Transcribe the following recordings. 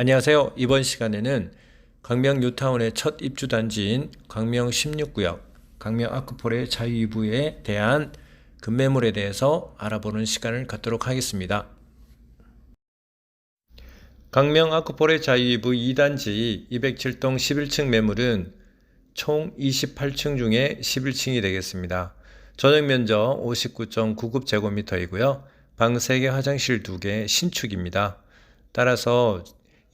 안녕하세요. 이번 시간에는 광명 뉴타운의 첫 입주 단지인 광명 16구역 광명 아크폴의 자유이부에 대한 급매물에 대해서 알아보는 시간을 갖도록 하겠습니다. 광명 아크폴의 자유이부 2단지 207동 11층 매물은 총 28층 중에 11층이 되겠습니다. 전용 면적 59.99제곱미터이고요. 방 3개, 화장실 2개, 신축입니다. 따라서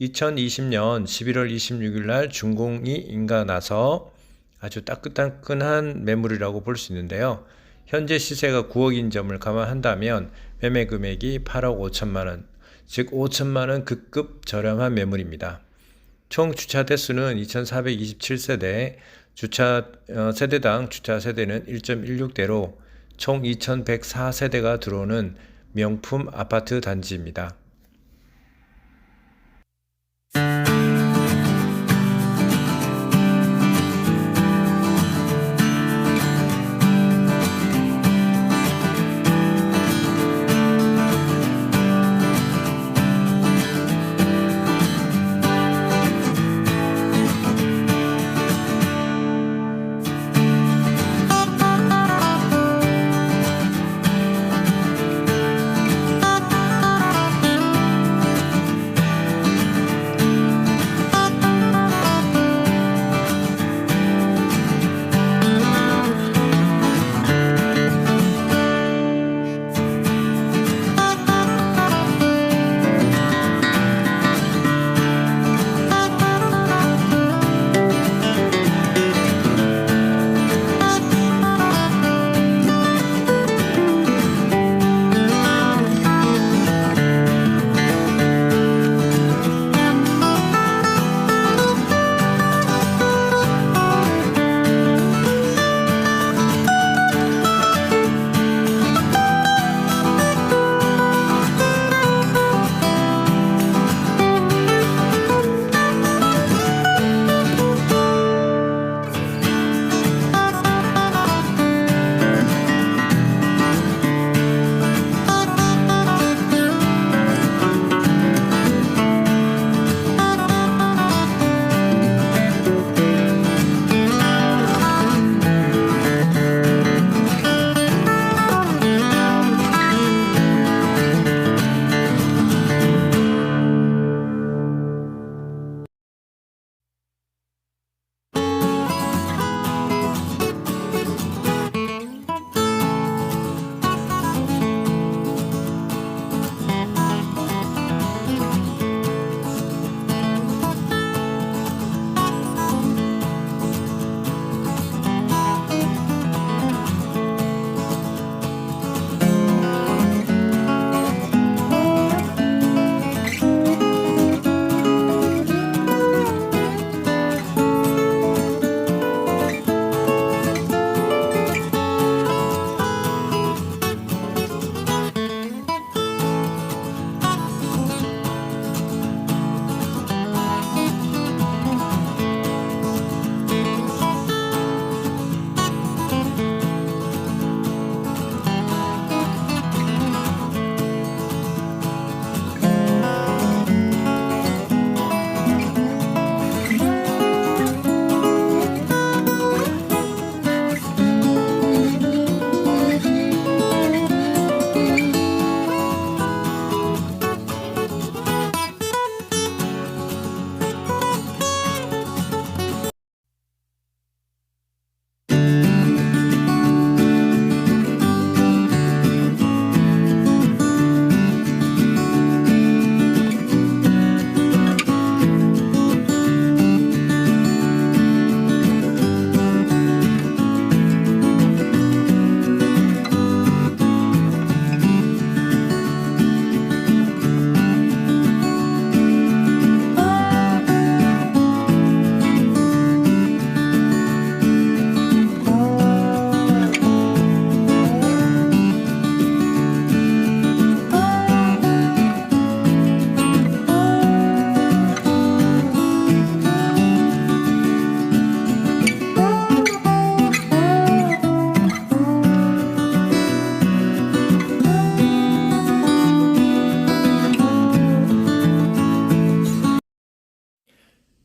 2020년 11월 26일 날 준공이 인가 나서 아주 따끈따끈한 매물이라고 볼 수 있는데요. 현재 시세가 9억인 점을 감안한다면 매매 금액이 8억 5천만 원, 즉 5천만 원 극급 저렴한 매물입니다. 총 주차 대수는 2,427세대, 주차 어, 세대당 주차 세대는 1.16대로 총 2,104세대가 들어오는 명품 아파트 단지입니다.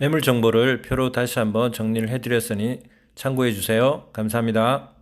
매물 정보를 표로 다시 한번 정리를 해드렸으니 참고해 주세요. 감사합니다.